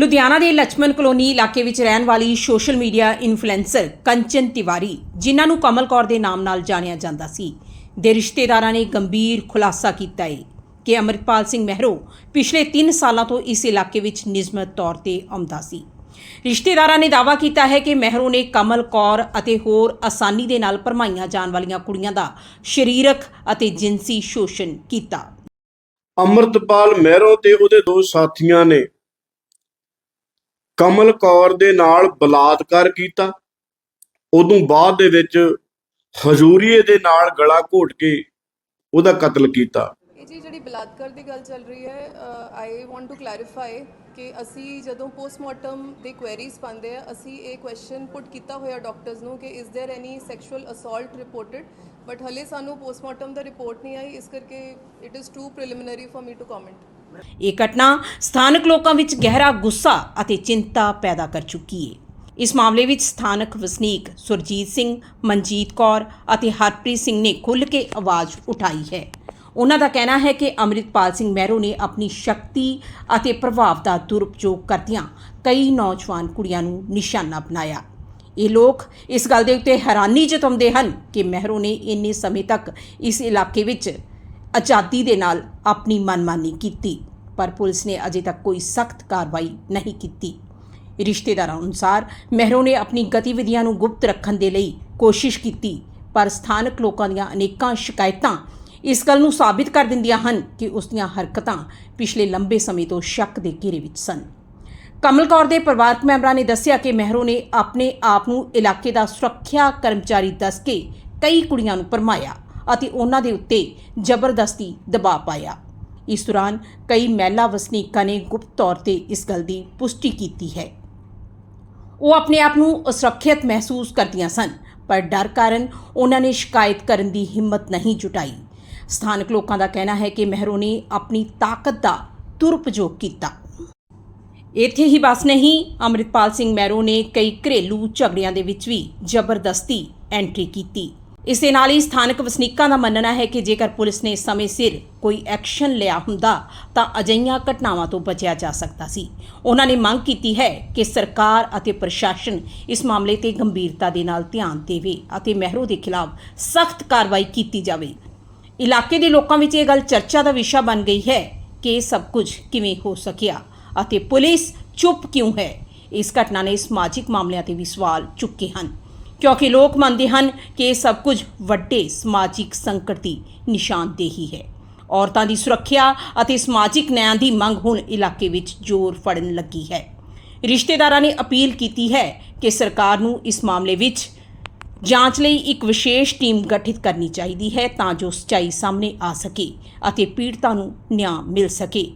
ਲੁਧਿਆਣਾ ਦੇ ਲక్ష్ਮਣ ਕਲੋਨੀ ਇਲਾਕੇ ਵਿੱਚ ਰਹਿਣ ਵਾਲੀ social media influencer Kanchan Tiwari, ਜਿਨ੍ਹਾਂ ਨੂੰ ਕਮਲ ਕੌਰ ਦੇ ਨਾਮ ਨਾਲ ਜਾਣਿਆ ਜਾਂਦਾ ਸੀ, ਦੇ ਰਿਸ਼ਤੇਦਾਰਾਂ ਨੇ ਗੰਭੀਰ ਖੁਲਾਸਾ ਕੀਤਾ ਹੈ ਕਿ. ਅਮਰਿਤਪਾਲ ਸਿੰਘ ਮਹਿਰੋ ਪਿਛਲੇ 3 ਸਾਲਾਂ ਤੋਂ ਇਸ ਇਲਾਕੇ ਵਿੱਚ ਨਿਯਮਤ ਤੌਰ ਤੇ ਆਉਂਦਾ ਸੀ। ਰਿਸ਼ਤੇਦਾਰਾਂ ਨੇ ਦਾਅਵਾ ਕੀਤਾ ਹੈ ਕਿ ਮਹਿਰੋ ਨੇ ਕਮਲ ਕੌਰ ਅਤੇ ਹੋਰ ਆਸਾਨੀ ਦੇ ਨਾਲ ਭਰਮਾਈਆਂ ਜਾਣ ਵਾਲੀਆਂ ਕੁੜੀਆਂ ਦਾ ਸਰੀਰਕ ਅਤੇ ਜਿਨਸੀ ਸ਼ੋਸ਼ਣ ਕੀਤਾ। ਅੰਮ੍ਰਿਤਪਾਲ ਮਹਿਰੋ ਤੇ ਉਹਦੇ ਦੋ ਸਾਥੀਆਂ ਨੇ ਕਮਲ ਕੌਰ ਦੇ ਨਾਲ ਬਲਾਤਕਾਰ ਕੀਤਾ। ਉਦੋਂ ਬਾਅਦ ਦੇ ਵਿੱਚ ਹਜ਼ੂਰੀਏ ਦੇ ਨਾਲ ਗਲਾ ਘੋਟ ਕੇ ਉਹਦਾ ਕਤਲ ਕੀਤਾ। ਜੀ ਜਿਹੜੀ ਬਲਾਤਕਾਰ ਦੀ ਗੱਲ ਚੱਲ ਰਹੀ ਹੈ ਆਈ ਵਾਂਟ ਟੂ ਕਲੈਰੀਫਾਈ ਕਿ ਅਸੀਂ ਜਦੋਂ ਪੋਸਟਮਾਰਟਮ ਦੇ ਕੁਐਰੀਜ਼ ਪਾਉਂਦੇ ਆ ਅਸੀਂ ਇਹ ਕੁਐਸਚਨ ਪੁੱਟ ਕੀਤਾ ਹੋਇਆ ਡਾਕਟਰਸ ਨੂੰ ਕਿ is there any sexual assault reported but ਹਲੇ ਸਾਨੂੰ ਪੋਸਟਮਾਰਟਮ ਦਾ ਰਿਪੋਰਟ ਨਹੀਂ ਆਈ, ਇਸ ਕਰਕੇ it is too preliminary for me to comment ਇਹ ਘਟਨਾ ਸਥਾਨਕ ਲੋਕਾਂ ਵਿੱਚ ਗਹਿਰਾ ਗੁੱਸਾ ਅਤੇ ਚਿੰਤਾ ਪੈਦਾ ਕਰ ਚੁੱਕੀ ਹੈ ਇਸ ਮਾਮਲੇ ਵਿੱਚ ਸਥਾਨਕ ਵਸਨੀਕ ਸੁਰਜੀਤ ਸਿੰਘ, ਮਨਜੀਤ ਕੌਰ ਅਤੇ ਹਰਪ੍ਰੀਤ ਸਿੰਘ ਨੇ ਖੁੱਲ੍ਹ ਕੇ ਆਵਾਜ਼ ਉਠਾਈ ਹੈ। ਉਹਨਾਂ ਦਾ ਕਹਿਣਾ ਹੈ ਕਿ ਅੰਮ੍ਰਿਤਪਾਲ ਸਿੰਘ ਮਹਿਰੋ ਨੇ ਆਪਣੀ ਸ਼ਕਤੀ ਅਤੇ ਪ੍ਰਭਾਵ ਦਾ ਦੁਰਉਪਯੋਗ ਕਰਦਿਆਂ ਕਈ ਨੌਜਵਾਨ ਕੁੜੀਆਂ ਨੂੰ ਨਿਸ਼ਾਨਾ ਬਣਾਇਆ। ਇਹ ਲੋਕ ਇਸ ਗੱਲ ਦੇ ਉੱਤੇ ਹੈਰਾਨੀ ਜਤਾਉਂਦੇ ਹਨ ਕਿ ਮਹਿਰੋ ਨੇ ਇੰਨੇ ਸਮੇਂ ਤੱਕ ਇਸ ਇਲਾਕੇ ਵਿੱਚ ਆਜ਼ਾਦੀ ਦੇ ਨਾਲ ਆਪਣੀ ਮਨਮਾਨੀ ਕੀਤੀ। ਪਰ ਪੁਲਿਸ ਨੇ ਅਜੇ ਤੱਕ ਕੋਈ ਸਖਤ ਕਾਰਵਾਈ ਨਹੀਂ ਕੀਤੀ। ਰਿਸ਼ਤੇਦਾਰਾਂ ਅਨੁਸਾਰ ਮਹਿਰੋ ਨੇ ਆਪਣੀ ਗਤੀਵਿਧੀਆਂ ਨੂੰ ਗੁਪਤ ਰੱਖਣ ਦੇ ਲਈ ਕੋਸ਼ਿਸ਼ ਕੀਤੀ, ਪਰ ਸਥਾਨਕ ਲੋਕਾਂ ਦੀਆਂ ਅਨੇਕਾਂ ਸ਼ਿਕਾਇਤਾਂ ਇਸ ਗੱਲ ਨੂੰ ਸਾਬਿਤ ਕਰ ਦਿੰਦੀਆਂ ਹਨ ਕਿ ਉਸ ਦੀਆਂ ਹਰਕਤਾਂ ਪਿਛਲੇ ਲੰਬੇ ਸਮੇਂ ਤੋਂ ਸ਼ੱਕ ਦੇ ਘੇਰੇ ਵਿੱਚ ਸਨ। ਕਮਲ ਕੌਰ ਦੇ ਪਰਿਵਾਰਕ ਮੈਂਬਰਾਂ ਨੇ ਦੱਸਿਆ ਕਿ ਮਹਿਰੋ ਨੇ ਆਪਣੇ ਆਪ ਨੂੰ ਇਲਾਕੇ ਦਾ ਸੁਰੱਖਿਆ ਕਰਮਚਾਰੀ ਦੱਸ ਕੇ ਕਈ ਕੁੜੀਆਂ ਨੂੰ ਭਰਮਾਇਆ ਅਤੇ ਉਹਨਾਂ ਦੇ ਉੱਤੇ ਜ਼ਬਰਦਸਤੀ ਦਬਾਅ ਪਾਇਆ। ਇਸ ਦੌਰਾਨ ਕਈ ਮਹਿਲਾ ਵਸਨੀਕਾਂ ਨੇ ਗੁਪਤ ਤੌਰ ਤੇ ਇਸ ਗੱਲ ਦੀ ਪੁਸ਼ਟੀ ਕੀਤੀ ਹੈ। ਉਹ ਆਪਣੇ ਆਪ ਨੂੰ ਅਸੁਰੱਖਿਅਤ ਮਹਿਸੂਸ ਕਰਦੀਆਂ ਸਨ, ਪਰ ਡਰ ਕਾਰਨ ਉਹਨਾਂ ਨੇ ਸ਼ਿਕਾਇਤ ਕਰਨ ਦੀ ਹਿੰਮਤ ਨਹੀਂ ਜੁਟਾਈ। ਸਥਾਨਕ ਲੋਕਾਂ ਦਾ ਕਹਿਣਾ ਹੈ ਕਿ ਮਹਿਰੋ ਨੇ ਆਪਣੀ ਤਾਕਤ ਦਾ ਦੁਰਉਪਯੋਗ ਕੀਤਾ। ਇੱਥੇ ਹੀ ਬਸ ਨਹੀਂ, ਅੰਮ੍ਰਿਤਪਾਲ ਸਿੰਘ ਮਹਿਰੋ ਨੇ ਕਈ ਘਰੇਲੂ ਝਗੜਿਆਂ ਦੇ ਵਿੱਚ ਵੀ ਜ਼ਬਰਦਸਤੀ ਐਂਟਰੀ ਕੀਤੀ। ਇਸ ਦੇ ਨਾਲ ਹੀ ਸਥਾਨਕ ਵਸਨੀਕਾਂ ਦਾ ਮੰਨਣਾ ਹੈ ਕਿ ਜੇਕਰ ਪੁਲਿਸ ਨੇ ਸਮੇਂ ਸਿਰ ਕੋਈ ਐਕਸ਼ਨ ਲਿਆ ਹੁੰਦਾ, ਤਾਂ ਅਜਈਆਂ ਘਟਨਾਵਾਂ ਤੋਂ ਬਚਿਆ ਜਾ ਸਕਦਾ ਸੀ। ਉਹਨਾਂ ਨੇ ਮੰਗ ਕੀਤੀ ਹੈ ਕਿ ਸਰਕਾਰ ਅਤੇ ਪ੍ਰਸ਼ਾਸਨ ਇਸ ਮਾਮਲੇ ਤੇ ਗੰਭੀਰਤਾ ਦੇ ਨਾਲ ਧਿਆਨ ਦੇਵੇ ਅਤੇ ਮਹਿਰੂ ਦੇ ਖਿਲਾਫ ਸਖਤ ਕਾਰਵਾਈ ਕੀਤੀ ਜਾਵੇ। ਇਲਾਕੇ ਦੇ ਲੋਕਾਂ ਵਿੱਚ ਇਹ ਗੱਲ ਚਰਚਾ ਦਾ ਵਿਸ਼ਾ ਬਣ ਗਈ ਹੈ ਕਿ ਇਹ ਸਭ ਕੁਝ ਕਿਵੇਂ ਹੋ ਸਕਿਆ ਅਤੇ ਪੁਲਿਸ ਚੁੱਪ ਕਿਉਂ ਹੈ? ਇਸ ਘਟਨਾ ਨੇ ਸਮਾਜਿਕ ਮਾਮਲਿਆਂ ਤੇ ਵੀ ਸਵਾਲ ਚੁੱਕੇ ਹਨ। ਕਿਉਂਕਿ ਲੋਕ ਮੰਨਦੇ ਹਨ ਕਿ ਇਹ ਸਭ ਕੁਝ ਵੱਡੇ ਸਮਾਜਿਕ ਸੰਕਟ ਦੀ ਨਿਸ਼ਾਨਦੇਹੀ ਹੈ। ਔਰਤਾਂ ਦੀ ਸੁਰੱਖਿਆ ਅਤੇ ਸਮਾਜਿਕ ਨਿਆਂ ਦੀ ਮੰਗ ਹੁਣ ਇਲਾਕੇ ਵਿੱਚ ਜ਼ੋਰ ਫੜਨ ਲੱਗੀ ਹੈ। ਰਿਸ਼ਤੇਦਾਰਾਂ ਨੇ ਅਪੀਲ ਕੀਤੀ ਹੈ ਕਿ ਸਰਕਾਰ ਨੂੰ ਇਸ ਮਾਮਲੇ ਵਿੱਚ ਜਾਂਚ ਲਈ ਇੱਕ ਵਿਸ਼ੇਸ਼ ਟੀਮ ਗਠਿਤ ਕਰਨੀ ਚਾਹੀਦੀ ਹੈ ਤਾਂ ਜੋ ਸਚਾਈ ਸਾਹਮਣੇ ਆ ਸਕੇ ਅਤੇ ਪੀੜਤਾਂ ਨੂੰ ਨਿਆਂ ਮਿਲ ਸਕੇ।